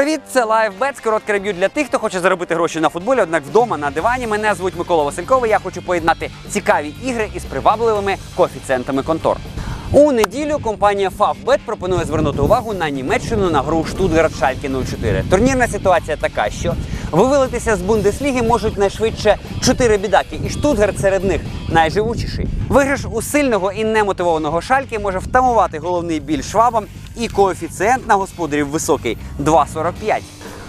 Привіт, це LiveBets, коротке рев'ю для тих, хто хоче заробити гроші на футболі, однак вдома на дивані. Мене звуть Микола Васильковий. Я хочу поєднати цікаві ігри із привабливими коефіцієнтами контор. У неділю компанія Favbet пропонує звернути увагу на Німеччину на гру Штутгарт Шальке 04. Турнірна ситуація така, що вивелитися з Бундесліги можуть найшвидше чотири бідаки, і Штутгарт серед них найживучіший. Виграш у сильного і немотивованого шальки може втамувати головний біль швабам, і коефіцієнт на господарів високий 2,45.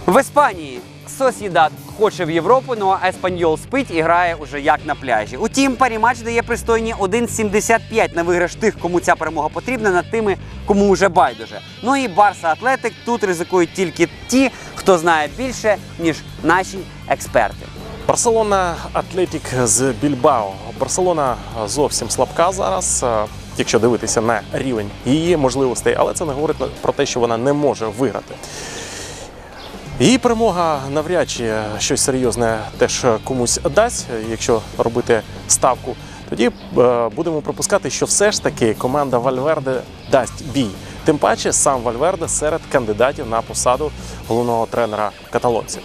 В Іспанії Сосідат хоче в Європу, ну а Еспаньол спить і грає уже як на пляжі. Утім, паріматч дає пристойні 1,75 на виграш тих, кому ця перемога потрібна, над тими, кому вже байдуже. Ну і Барса Атлетик тут ризикують тільки ті, хто знає більше, ніж наші експерти. Барселона Атлетік з Більбао. Барселона зовсім слабка зараз, е, якщо дивитися на рівень її можливостей, але це не говорить про те, що вона не може виграти. Її перемога навряд чи щось серйозне теж комусь дасть, якщо робити ставку. Тоді е, будемо припускати, що все ж таки команда Вальверде дасть бій. Тим паче сам Вальверде серед кандидатів на посаду головного тренера каталонців.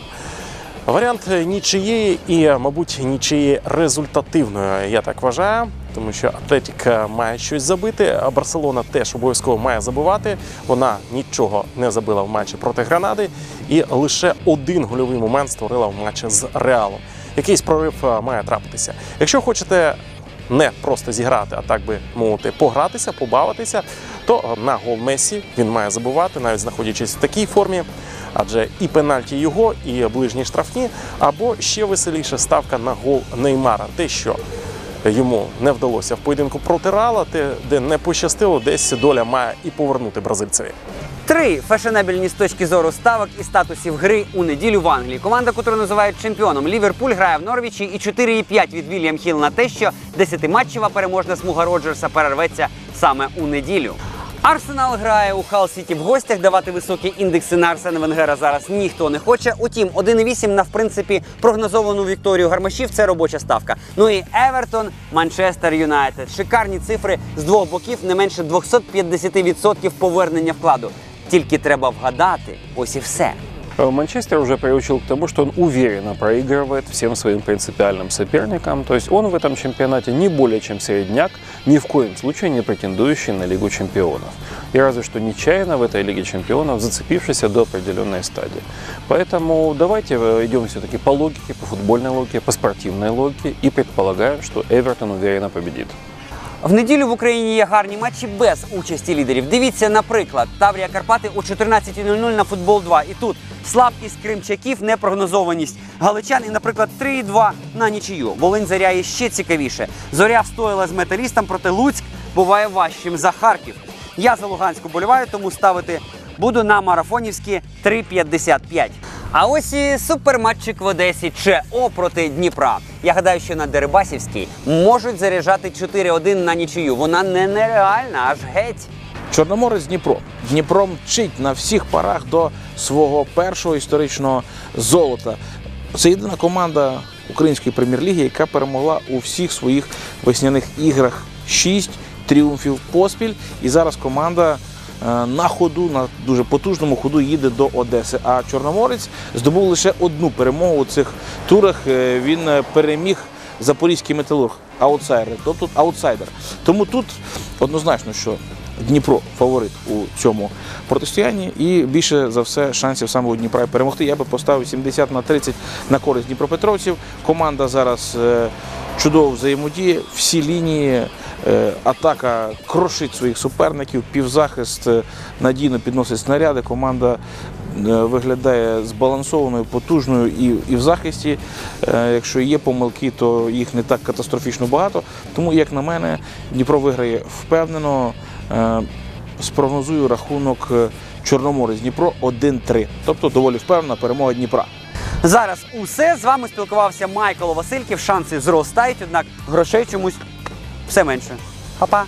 Варіант нічиєї і, мабуть, нічиєї результативної, я так вважаю, тому що Атлетік має щось забити, а Барселона теж обов'язково має забивати. Вона нічого не забила в матчі проти Гранади, і лише один гольовий момент створила в матчі з Реалом. Якийсь прорив е, має трапитися. Якщо хочете не просто зіграти, а так би мовити, погратися, побавитися, то на гол Месі він має забувати, навіть знаходячись в такій формі. Адже і пенальті його, і ближні штрафні, або ще веселіша ставка на гол Неймара. Те, що йому не вдалося в поєдинку проти Рала, те, де не пощастило, десь доля має і повернути бразильцеві. Три фешенебельні з точки зору ставок і статусів гри у неділю в Англії. Команда, яку називають чемпіоном, Ліверпуль грає в Норвічі і 4,5 від Вільям Хіл на те, що десятиматчева переможна смуга Роджерса перерветься саме у неділю. Арсенал грає у Хал Сіті в гостях. Давати високі індекси на Арсена Венгера зараз ніхто не хоче. Утім, 1,8 на в принципі прогнозовану Вікторію Гармашів. Це робоча ставка. Ну і Евертон, Манчестер Юнайтед. Шикарні цифри з двох боків, не менше 250% повернення вкладу. Тільки треба вгадати, ось і все. Э, Манчестер уже приучил к тому, что он уверенно проигрывает всем своим принципиальным соперникам. То есть он в этом чемпионате не более чем середняк, ни в коем случае не претендующий на Лигу чемпионов. И разве что нечаянно в этой Лиге чемпионов, зацепившийся до определенной стадии. Поэтому давайте э, идем все-таки по логике, по футбольной логике, по спортивной логике и предполагаем, что Эвертон уверенно победит. В неділю в Україні є гарні матчі без участі лідерів. Дивіться, наприклад, Таврія Карпати о 14.00 на футбол 2. І тут слабкість кримчаків, непрогнозованість галичан і, наприклад, 3-2 на нічию. Волинь заря є ще цікавіше. Зоря встояла з металістом, проти Луцьк буває важчим за Харків. Я за Луганську боліваю, тому ставити буду на марафонівські 3,55. А ось і суперматчик в Одесі ЧО проти Дніпра. Я гадаю, що на Дерибасівській можуть заряджати 4-1 на нічию. Вона не нереальна, аж геть. Чорноморець Дніпро. Дніпро мчить на всіх парах до свого першого історичного золота. Це єдина команда української прем'єр-ліги, яка перемогла у всіх своїх весняних іграх. Шість тріумфів поспіль. І зараз команда на ходу, на дуже потужному ходу їде до Одеси. А Чорноморець здобув лише одну перемогу у цих турах. Е, Він е, переміг запорізький металург аутсайдер, тобто аутсайдер. Тому тут однозначно, що Дніпро фаворит у цьому протистоянні, і більше за все шансів саме у Дніпра перемогти. Я би поставив 70 на 30 на користь Дніпропетровців. Команда зараз е, чудово взаємодіє, всі лінії. е, Атака крошить своїх суперників, півзахист е, надійно підносить снаряди. Команда е, виглядає збалансованою, потужною і, і в захисті. Якщо є помилки, то їх не так катастрофічно багато. Тому, як на мене, Дніпро виграє впевнено. Спрогнозую рахунок Чорноморець Дніпро 1-3. Тобто доволі впевнена перемога Дніпра. Зараз усе з вами спілкувався Майкл Васильків. Шанси зростають, однак грошей чомусь все менше. Па-па!